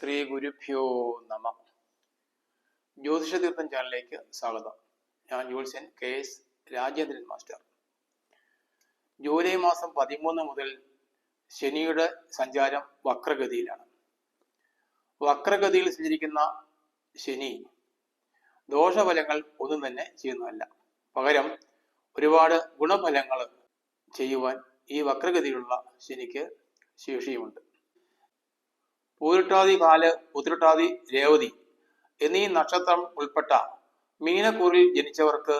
ശ്രീ ഗുരുഭ്യോ നമ. ജ്യോതിഷ തീർത്ഥം ചാനലിലേക്ക് സ്വാഗതം. ഞാൻ ജ്യോത്സ്യൻ K S Rajendran master. July മാസം പതിമൂന്ന് മുതൽ ശനിയുടെ സഞ്ചാരം വക്രഗതിയിലാണ്. വക്രഗതിയിൽ സഞ്ചരിക്കുന്ന ശനി ദോഷഫലങ്ങൾ ഒന്നും തന്നെ ചെയ്യുന്നതല്ല. പകരം ഒരുപാട് ഗുണഫലങ്ങൾ ചെയ്യുവാൻ ഈ വക്രഗതിയിലുള്ള ശനിക്ക് ശേഷിയുമുണ്ട്. പൂരിട്ടാതി കാൽ ഉത്തിരട്ടാതി രേവതി എന്നീ നക്ഷത്രം ഉൾപ്പെട്ട മീനക്കൂറിൽ ജനിച്ചവർക്ക്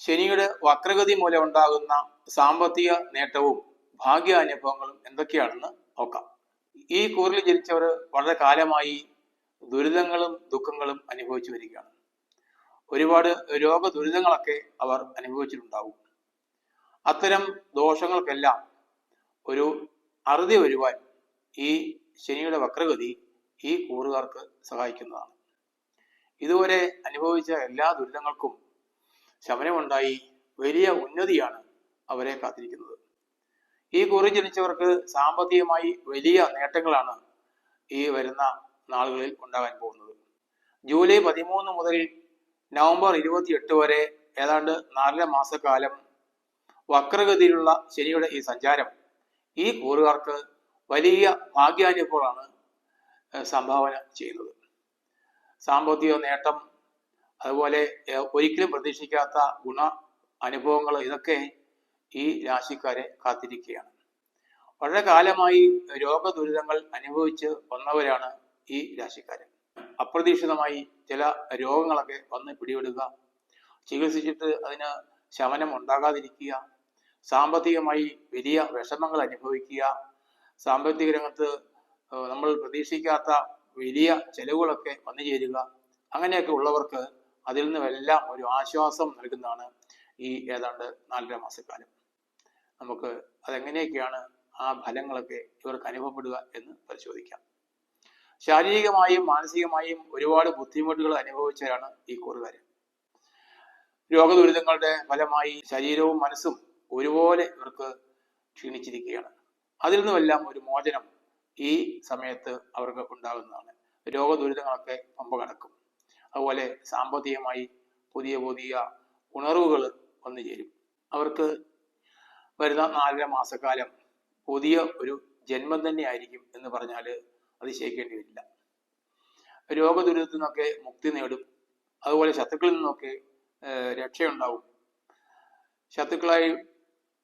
ശനിയുടെ വക്രഗതി മൂലം ഉണ്ടാകുന്ന സാമ്പത്തിക നേട്ടവും ഭാഗ്യാനുഭവങ്ങളും എന്തൊക്കെയാണെന്ന് നോക്കാം. ഈ കൂറിൽ ജനിച്ചവർ വളരെ കാലമായി ദുരിതങ്ങളും ദുഃഖങ്ങളും അനുഭവിച്ചു വരികയാണ്. ഒരുപാട് രോഗ ദുരിതങ്ങളൊക്കെ അവർ അനുഭവിച്ചിട്ടുണ്ടാവും. അത്തരം ദോഷങ്ങൾക്കെല്ലാം ഒരു അറുതി വരുവാൻ ഈ ശനിയുടെ വക്രഗതി ഈ കൂറുകാർക്ക് സഹായിക്കുന്നതാണ്. ഇതുവരെ അനുഭവിച്ച എല്ലാ ദുരിതങ്ങൾക്കും ശമനമുണ്ടായി വലിയ ഉന്നതിയാണ് അവരെ കാത്തിരിക്കുന്നത്. ഈ കൂറി ജനിച്ചവർക്ക് സാമ്പത്തികമായി വലിയ നേട്ടങ്ങളാണ് ഈ വരുന്ന നാളുകളിൽ ഉണ്ടാകാൻ പോകുന്നത്. ജൂലൈ പതിമൂന്ന് മുതൽ നവംബർ ഇരുപത്തിയെട്ട് വരെ ഏതാണ്ട് നാലര മാസക്കാലം വക്രഗതിയിലുള്ള ശനിയുടെ ഈ സഞ്ചാരം ഈ കൂറുകാർക്ക് വലിയ ഭാഗ്യാനുഭവമാണ് സംഭാവന ചെയ്യുന്നത്. സാമ്പത്തിക നേട്ടം അതുപോലെ ഒരിക്കലും പ്രതീക്ഷിക്കാത്ത ഗുണ അനുഭവങ്ങൾ ഇതൊക്കെ ഈ രാശിക്കാരെ കാത്തിരിക്കുകയാണ്. വളരെ കാലമായി രോഗദുരിതങ്ങൾ അനുഭവിച്ച് വന്നവരാണ് ഈ രാശിക്കാരൻ അപ്രതീക്ഷിതമായി ചില രോഗങ്ങളൊക്കെ വന്ന് പിടിപെടുക ചികിത്സിച്ചിട്ട് അതിന് ശമനം ഉണ്ടാകാതിരിക്കുക സാമ്പത്തികമായി വലിയ വിഷമങ്ങൾ അനുഭവിക്കുക സാമ്പത്തിക രംഗത്ത് നമ്മൾ പ്രതീക്ഷിക്കാത്ത വലിയ ചെലവുകളൊക്കെ വന്നു ചേരുക. അങ്ങനെയൊക്കെ ഉള്ളവർക്ക് അതിൽ നിന്നുമെല്ലാം ഒരു ആശ്വാസം നൽകുന്നതാണ് ഈ ഏതാണ്ട് നാലര മാസക്കാലം. നമുക്ക് അതെങ്ങനെയൊക്കെയാണ് ആ ഫലങ്ങളൊക്കെ ഇവർക്ക് അനുഭവപ്പെടുക എന്ന് പരിശോധിക്കാം. ശാരീരികമായും മാനസികമായും ഒരുപാട് ബുദ്ധിമുട്ടുകൾ അനുഭവിച്ചവരാണ് ഈ കൂറുകാർ രോഗദുരിതങ്ങളുടെ ഫലമായി ശരീരവും മനസ്സും ഒരുപോലെ ഇവർക്ക് ക്ഷീണിച്ചിരിക്കുകയാണ്. അതിൽ നിന്നുമെല്ലാം ഒരു മോചനം ഈ സമയത്ത് അവർക്ക് ഉണ്ടാകുന്നതാണ്. രോഗദുരിതങ്ങളൊക്കെ പമ്പ കടക്കും. അതുപോലെ സാമ്പത്തികമായി പുതിയ പുതിയ ഉണർവുകൾ വന്നു ചേരും. അവർക്ക് വരുന്ന നാലര മാസക്കാലം പുതിയ ഒരു ജന്മം തന്നെ ആയിരിക്കും എന്ന് പറഞ്ഞാൽ അതിശയിക്കേണ്ടി വരില്ല. രോഗദുരിതത്തിൽ നിന്നൊക്കെ മുക്തി നേടും. അതുപോലെ ശത്രുക്കളിൽ നിന്നൊക്കെ രക്ഷയുണ്ടാവും. ശത്രുക്കളായി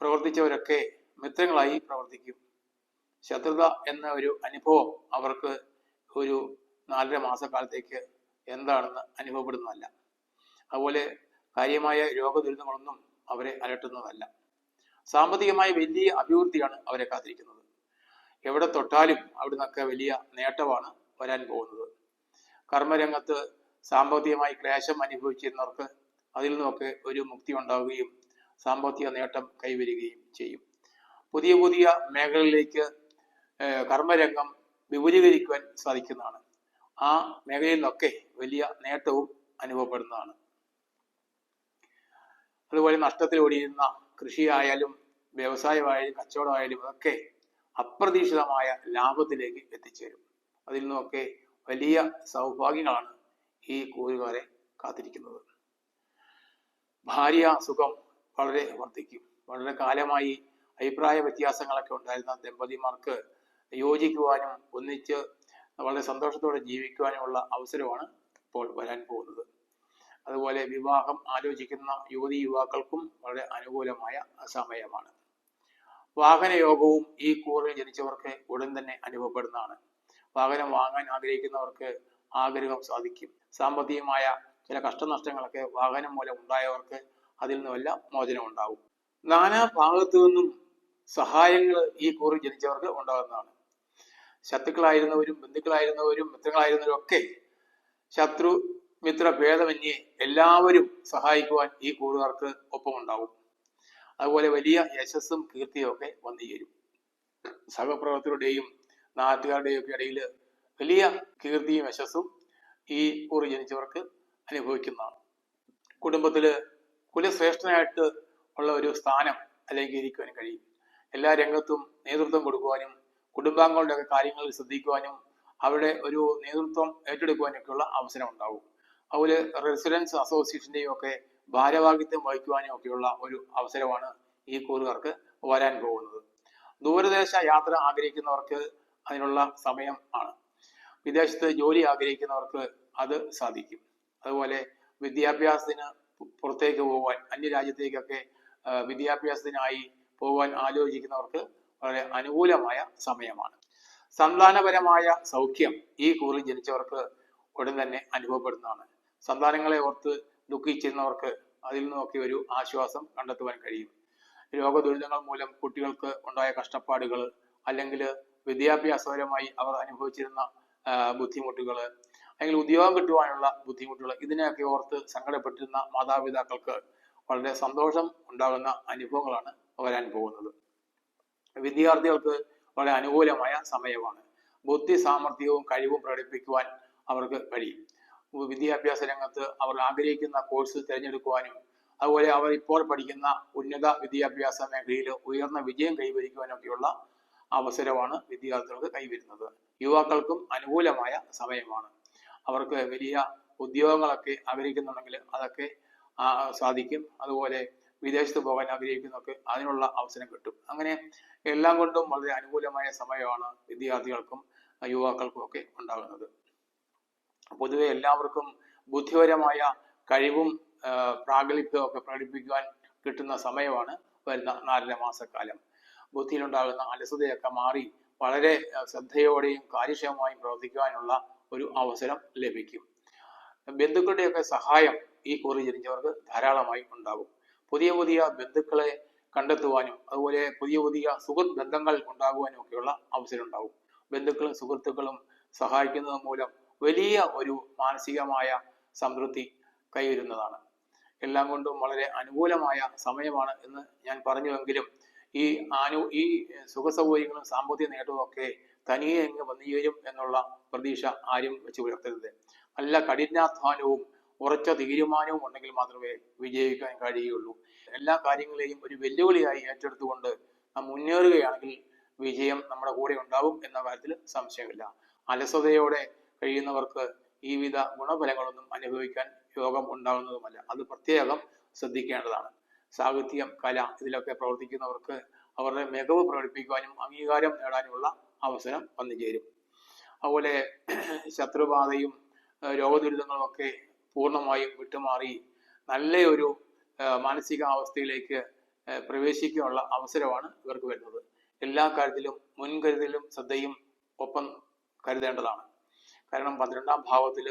പ്രവർത്തിച്ചവരൊക്കെ മിത്രങ്ങളായി പ്രവർത്തിക്കും. ശത്രുത എന്ന ഒരു അനുഭവം അവർക്ക് ഒരു നാലര മാസക്കാലത്തേക്ക് എന്താണെന്ന് അനുഭവപ്പെടുന്നതല്ല. അതുപോലെ കാര്യമായ രോഗദുരിതങ്ങളൊന്നും അവരെ അലട്ടുന്നതല്ല. സാമ്പത്തികമായ വലിയ അഭിവൃദ്ധിയാണ് അവരെ കാത്തിരിക്കുന്നത്. എവിടെ തൊട്ടാലും അവിടെ നിന്നൊക്കെ വലിയ നേട്ടമാണ് വരാൻ പോകുന്നത്. കർമ്മരംഗത്ത് സാമ്പത്തികമായി ക്ലേശം അനുഭവിച്ചിരുന്നവർക്ക് അതിൽ നിന്നൊക്കെ ഒരു മുക്തി ഉണ്ടാവുകയും സാമ്പത്തിക നേട്ടം കൈവരികയും ചെയ്യും. പുതിയ പുതിയ മേഖലകളിലേക്ക് കർമ്മരംഗം വിപുലീകരിക്കുവാൻ സാധിക്കുന്നതാണ്. ആ മേഖലയിൽ നിന്നൊക്കെ വലിയ നേട്ടവും അനുഭവപ്പെടുന്നതാണ്. അതുപോലെ നഷ്ടത്തിൽ ഓടിയിരുന്ന കൃഷിയായാലും വ്യവസായമായാലും കച്ചവടമായാലും അതൊക്കെ അപ്രതീക്ഷിതമായ ലാഭത്തിലേക്ക് എത്തിച്ചേരും. അതിൽ നിന്നൊക്കെ വലിയ സൗഭാഗ്യങ്ങളാണ് ഈ കൂറുകാരെ കാത്തിരിക്കുന്നത്. ഭാര്യ സുഖം വളരെ വർദ്ധിക്കും. വളരെ കാലമായി അഭിപ്രായ വ്യത്യാസങ്ങളൊക്കെ ഉണ്ടായിരുന്ന ദമ്പതിമാർക്ക് യോജിക്കുവാനും ഒന്നിച്ച് വളരെ സന്തോഷത്തോടെ ജീവിക്കുവാനുമുള്ള അവസരമാണ് ഇപ്പോൾ വരാൻ പോകുന്നത്. അതുപോലെ വിവാഹം ആലോചിക്കുന്ന യുവതി യുവാക്കൾക്കും വളരെ അനുകൂലമായ സമയമാണ്. വാഹനയോഗവും ഈ കൂറിൽ ജനിച്ചവർക്ക് ഉടൻ തന്നെ അനുഭവപ്പെടുന്നതാണ്. വാഹനം വാങ്ങാൻ ആഗ്രഹിക്കുന്നവർക്ക് ആഗ്രഹം സാധിക്കും. സാമ്പത്തികമായ ചില കഷ്ടനഷ്ടങ്ങളൊക്കെ വാഹനം മൂലം ഉണ്ടായവർക്ക് അതിൽ നിന്നുമെല്ലാം മോചനം ഉണ്ടാവും നാനാ ഭാഗത്തു നിന്നും സഹായങ്ങൾ ഈ കൂറിൽ ജനിച്ചവർക്ക് ഉണ്ടാകുന്നതാണ്. ശത്രുക്കളായിരുന്നവരും ബന്ധുക്കളായിരുന്നവരും മിത്രങ്ങളായിരുന്നവരും ഒക്കെ ശത്രു മിത്ര ഭേദമന്യേ എല്ലാവരും സഹായിക്കുവാൻ ഈ കൂറുകാർക്ക് ഒപ്പമുണ്ടാവും അതുപോലെ വലിയ യശസ്സും കീർത്തിയും ഒക്കെ വന്നു ചേരും. സഹപ്രവർത്തകരുടെയും നാട്ടുകാരുടെയും ഒക്കെ ഇടയിൽ വലിയ കീർത്തിയും യശസ്സും ഈ കൂറ് ജനിച്ചവർക്ക് അനുഭവിക്കുന്നതാണ്. കുടുംബത്തിൽ കുലശ്രേഷ്ഠനായിട്ട് ഉള്ള ഒരു സ്ഥാനം അലങ്കരിക്കുവാൻ കഴിയും. എല്ലാ രംഗത്തും നേതൃത്വം കൊടുക്കുവാനും കുടുംബാംഗങ്ങളുടെ ഒക്കെ കാര്യങ്ങളിൽ ശ്രദ്ധിക്കുവാനും അവിടെ ഒരു നേതൃത്വം ഏറ്റെടുക്കുവാനൊക്കെയുള്ള അവസരം ഉണ്ടാവും അതുപോലെ റെസിഡൻസ് അസോസിയേഷന്റെയും ഒക്കെ ഭാരവാഹിത്വം വഹിക്കുവാനും ഒക്കെയുള്ള ഒരു അവസരമാണ് ഈ കൂറുകാർക്ക് വരാൻ പോകുന്നത്. ദൂരദേശ യാത്ര ആഗ്രഹിക്കുന്നവർക്ക് അതിനുള്ള സമയം ആണ്. വിദേശത്ത് ജോലി ആഗ്രഹിക്കുന്നവർക്ക് അത് സാധിക്കും. അതുപോലെ വിദ്യാഭ്യാസത്തിന് പുറത്തേക്ക് പോകാൻ അന്യരാജ്യത്തേക്കൊക്കെ രാജ്യത്തേക്കൊക്കെ വിദ്യാഭ്യാസത്തിനായി പോകാൻ ആലോചിക്കുന്നവർക്ക് വളരെ അനുകൂലമായ സമയമാണ്. സന്താനപരമായ സൗഖ്യം ഈ കൂറിൽ ജനിച്ചവർക്ക് ഉടൻ തന്നെ അനുഭവപ്പെടുന്നതാണ്. സന്താനങ്ങളെ ഓർത്ത് ദുഃഖിച്ചിരുന്നവർക്ക് അതിൽ നിന്നൊക്കെ ഒരു ആശ്വാസം കണ്ടെത്തുവാൻ കഴിയും. രോഗദുരിതങ്ങൾ മൂലം കുട്ടികൾക്ക് ഉണ്ടായ കഷ്ടപ്പാടുകൾ അല്ലെങ്കിൽ വിദ്യാഭ്യാസപരമായി അവർ അനുഭവിച്ചിരുന്ന ബുദ്ധിമുട്ടുകൾ അല്ലെങ്കിൽ ഉദ്യോഗം കിട്ടുവാനുള്ള ബുദ്ധിമുട്ടുകൾ ഇതിനെയൊക്കെ ഓർത്ത് സങ്കടപ്പെട്ടിരുന്ന മാതാപിതാക്കൾക്ക് വളരെ സന്തോഷം ഉണ്ടാകുന്ന അനുഭവങ്ങളാണ് വരാൻ പോകുന്നത്. വിദ്യാർത്ഥികൾക്ക് വളരെ അനുകൂലമായ സമയമാണ്. ബുദ്ധി സാമർഥ്യവും കഴിവും പ്രകടിപ്പിക്കുവാൻ അവർക്ക് കഴിയും. വിദ്യാഭ്യാസ രംഗത്ത് അവർ ആഗ്രഹിക്കുന്ന കോഴ്സ് തിരഞ്ഞെടുക്കുവാനും അതുപോലെ അവർ ഇപ്പോൾ പഠിക്കുന്ന ഉന്നത വിദ്യാഭ്യാസ മേഖലയിൽ ഉയർന്ന വിജയം കൈവരിക്കുവാനൊക്കെയുള്ള അവസരമാണ് വിദ്യാർത്ഥികൾക്ക് കൈവരുന്നത്. യുവാക്കൾക്കും അനുകൂലമായ സമയമാണ്. അവർക്ക് വലിയ ഉദ്യോഗങ്ങളൊക്കെ ആഗ്രഹിക്കുന്നുണ്ടെങ്കിൽ അതൊക്കെ സാധിക്കും. അതുപോലെ വിദേശത്ത് പോകാൻ ആഗ്രഹിക്കുന്നവർക്ക് അതിനുള്ള അവസരം കിട്ടും. അങ്ങനെ എല്ലാം കൊണ്ടും വളരെ അനുകൂലമായ സമയമാണ് വിദ്യാർത്ഥികൾക്കും യുവാക്കൾക്കും ഒക്കെ ഉണ്ടാകുന്നത്. പൊതുവെ എല്ലാവർക്കും ബുദ്ധിപരമായ കഴിവും പ്രാഗൽഭ്യവും ഒക്കെ പ്രകടിപ്പിക്കുവാൻ കിട്ടുന്ന സമയമാണ് വരുന്ന നാലര മാസക്കാലം. ബുദ്ധിയിലുണ്ടാകുന്ന അലസതയൊക്കെ മാറി വളരെ ശ്രദ്ധയോടെയും കാര്യക്ഷമമായും പ്രവർത്തിക്കുവാനുള്ള ഒരു അവസരം ലഭിക്കും. ബന്ധുക്കളുടെയൊക്കെ സഹായം ഈ കുറി ജനിച്ചവർക്ക് ധാരാളമായി ഉണ്ടാകും. പുതിയ പുതിയ ബന്ധുക്കളെ കണ്ടെത്തുവാനും അതുപോലെ പുതിയ പുതിയ സുഹൃത്ത് ബന്ധങ്ങൾ ഉണ്ടാകുവാനും ഒക്കെയുള്ള അവസരം ഉണ്ടാകും ബന്ധുക്കളും സുഹൃത്തുക്കളും സഹായിക്കുന്നത് മൂലം വലിയ ഒരു മാനസികമായ സംതൃപ്തി കൈവരുന്നതാണ്. എല്ലാം കൊണ്ടും വളരെ അനുകൂലമായ സമയമാണ് എന്ന് ഞാൻ പറഞ്ഞുവെങ്കിലും ഈ ആനു ഈ സുഖ സൗകര്യങ്ങളും സാമ്പത്തിക നേട്ടവും ഒക്കെ തനിയെ എങ്ങ് വന്നു എന്നുള്ള പ്രതീക്ഷ ആരും വെച്ച് പുലർത്തരുത്. നല്ല കഠിനാധ്വാനവും ഉറച്ച തീരുമാനവും ഉണ്ടെങ്കിൽ മാത്രമേ വിജയിക്കാൻ കഴിയുകയുള്ളൂ. എല്ലാ കാര്യങ്ങളെയും ഒരു വെല്ലുവിളിയായി ഏറ്റെടുത്തുകൊണ്ട് നാം മുന്നേറുകയാണെങ്കിൽ വിജയം നമ്മുടെ കൂടെ ഉണ്ടാവും എന്ന കാര്യത്തിൽ സംശയമില്ല. അലസതയോടെ കഴിയുന്നവർക്ക് ഈ വിധ ഗുണഫലങ്ങളൊന്നും അനുഭവിക്കാൻ യോഗം ഉണ്ടാകുന്നതുമല്ല അത് പ്രത്യേകം ശ്രദ്ധിക്കേണ്ടതാണ്. സാഹിത്യം കല ഇതിലൊക്കെ പ്രവർത്തിക്കുന്നവർക്ക് അവരുടെ മികവ് പ്രകടിപ്പിക്കുവാനും അംഗീകാരം നേടാനുമുള്ള അവസരം വന്നു ചേരും അതുപോലെ ശത്രുബാധയും രോഗദുരിതങ്ങളും ഒക്കെ പൂർണമായും വിട്ടുമാറി നല്ലൊരു ഒരു മാനസികാവസ്ഥയിലേക്ക് പ്രവേശിക്കാനുള്ള അവസരമാണ് ഇവർക്ക് വരുന്നത്. എല്ലാ കാര്യത്തിലും മുൻകരുതലും ശ്രദ്ധയും ഒപ്പം കരുതേണ്ടതാണ്. കാരണം പന്ത്രണ്ടാം ഭാവത്തിൽ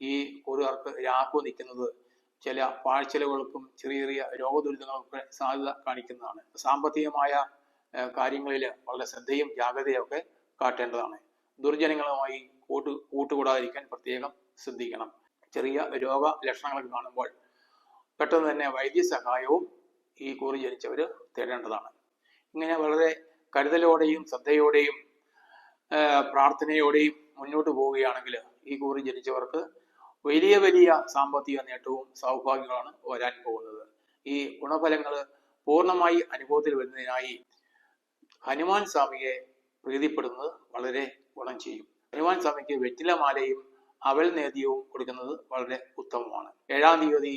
ഈ കൂറുകാർക്ക് രാഹു നിൽക്കുന്നത് ചില പാഴ്ചെലവുകൾക്കും ചെറിയ ചെറിയ രോഗദുരിതങ്ങൾക്കും സാധ്യത കാണിക്കുന്നതാണ്. സാമ്പത്തികമായ കാര്യങ്ങളിൽ വളരെ ശ്രദ്ധയും ജാഗ്രതയും ഒക്കെ കാട്ടേണ്ടതാണ്. ദുർജനങ്ങളുമായി കൂട്ടു കൂട്ടുകൂടാതിരിക്കാൻ പ്രത്യേകം ശ്രദ്ധിക്കണം. ചെറിയ രോഗ ലക്ഷണങ്ങളൊക്കെ കാണുമ്പോൾ പെട്ടെന്ന് തന്നെ വൈദ്യസഹായവും ഈ കൂറി ജനിച്ചവർ തേടേണ്ടതാണ്. ഇങ്ങനെ വളരെ കരുതലോടെയും ശ്രദ്ധയോടെയും പ്രാർത്ഥനയോടെയും മുന്നോട്ട് പോവുകയാണെങ്കിൽ ഈ കൂറി ജനിച്ചവർക്ക് വലിയ വലിയ സാമ്പത്തിക നേട്ടവും സൗഭാഗ്യങ്ങളാണ് വരാൻ പോകുന്നത്. ഈ ഗുണഫലങ്ങൾ പൂർണമായി അനുഭവത്തിൽ വരുന്നതിനായി ഹനുമാൻ സ്വാമിയെ പ്രീതിപ്പെടുന്നത് വളരെ ഗുണം ചെയ്യും. ഹനുമാൻ സ്വാമിക്ക് വെറ്റിലമാലയും അവൽ നേദ്യവും കൊടുക്കുന്നത് വളരെ ഉത്തമമാണ്. ഏഴാം തീയതി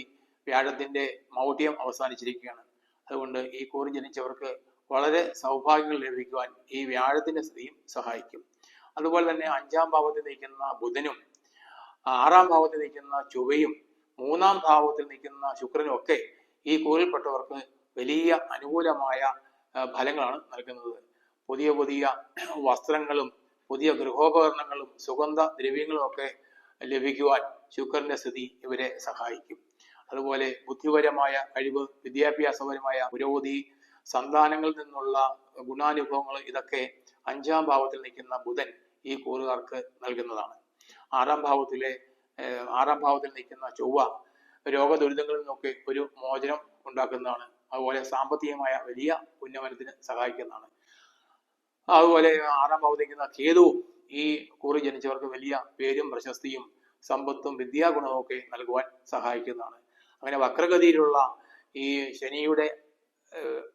വ്യാഴത്തിന്റെ മൗഢ്യം അവസാനിച്ചിരിക്കുകയാണ്. അതുകൊണ്ട് ഈ കൂറി ജനിച്ചവർക്ക് വളരെ സൗഭാഗ്യങ്ങൾ ലഭിക്കുവാൻ ഈ വ്യാഴത്തിന്റെ സ്ഥിതിയും സഹായിക്കും. അതുപോലെ തന്നെ അഞ്ചാം ഭാവത്തിൽ നിൽക്കുന്ന ബുധനും ആറാം ഭാവത്തിൽ നിൽക്കുന്ന ചൊവ്വയും മൂന്നാം ഭാവത്തിൽ നിൽക്കുന്ന ശുക്രനും ഒക്കെ ഈ കോറിൽപ്പെട്ടവർക്ക് വലിയ അനുകൂലമായ ഫലങ്ങളാണ് നൽകുന്നത്. പുതിയ പുതിയ വസ്ത്രങ്ങളും പുതിയ ഗൃഹോപകരണങ്ങളും സുഗന്ധ ദ്രവ്യങ്ങളും ഒക്കെ ലഭിക്കുവാൻ ശുക്രന്റെ സ്ഥിതി ഇവരെ സഹായിക്കും. അതുപോലെ ബുദ്ധിപരമായ കഴിവ് വിദ്യാഭ്യാസപരമായ പുരോഗതി സന്താനങ്ങളിൽ നിന്നുള്ള ഗുണാനുഭവങ്ങൾ ഇതൊക്കെ അഞ്ചാം ഭാവത്തിൽ നിൽക്കുന്ന ബുധൻ ഈ കൂറുകാർക്ക് നൽകുന്നതാണ്. ആറാം ഭാവത്തിലെ ആറാം ഭാവത്തിൽ നിൽക്കുന്ന ചൊവ്വ രോഗദുരിതങ്ങളിൽ നിന്നൊക്കെ ഒരു മോചനം ഉണ്ടാക്കുന്നതാണ്. അതുപോലെ സാമ്പത്തികമായ വലിയ ഉന്നമനത്തിന് സഹായിക്കുന്നതാണ്. അതുപോലെ ആറാം ഭാവത്തിൽ നിൽക്കുന്ന കേതുവും ഈ കുറി ജനിച്ചവർക്ക് വലിയ പേരും പ്രശസ്തിയും സമ്പത്തും വിദ്യാഗുണവും ഒക്കെ നൽകുവാൻ സഹായിക്കുന്നതാണ്. അങ്ങനെ വക്രഗതിയിലുള്ള ഈ ശനിയുടെ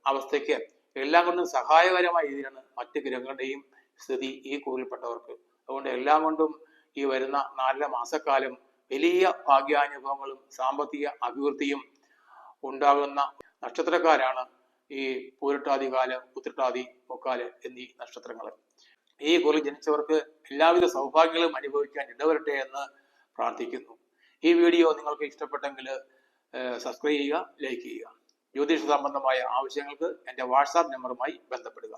അവസ്ഥയ്ക്ക് എല്ലാം കൊണ്ടും സഹായകരമായ രീതിയിലാണ് മറ്റ് ഗ്രഹങ്ങളുടെയും സ്ഥിതി ഈ കൂറിൽപ്പെട്ടവർക്ക് അതുകൊണ്ട് എല്ലാം കൊണ്ടും ഈ വരുന്ന നാലര മാസക്കാലം വലിയ ഭാഗ്യാനുഭവങ്ങളും സാമ്പത്തിക അഭിവൃദ്ധിയും ഉണ്ടാകുന്ന നക്ഷത്രക്കാരാണ് ഈ പൂരട്ടാതി കാൽ ഉത്രട്ടാതി പൊക്കാൽ എന്നീ നക്ഷത്രങ്ങൾ ഈ കുറി ജനിച്ചവർക്ക് എല്ലാവിധ സൗഭാഗ്യങ്ങളും അനുഭവിക്കാൻ ഇടവരട്ടെ എന്ന് പ്രാർത്ഥിക്കുന്നു. ഈ വീഡിയോ നിങ്ങൾക്ക് ഇഷ്ടപ്പെട്ടെങ്കിൽ സബ്സ്ക്രൈബ് ചെയ്യുക ലൈക്ക് ചെയ്യുക. ജ്യോതിഷ സംബന്ധമായ ആവശ്യങ്ങൾക്ക് എന്റെ വാട്സാപ്പ് നമ്പറുമായി ബന്ധപ്പെടുക.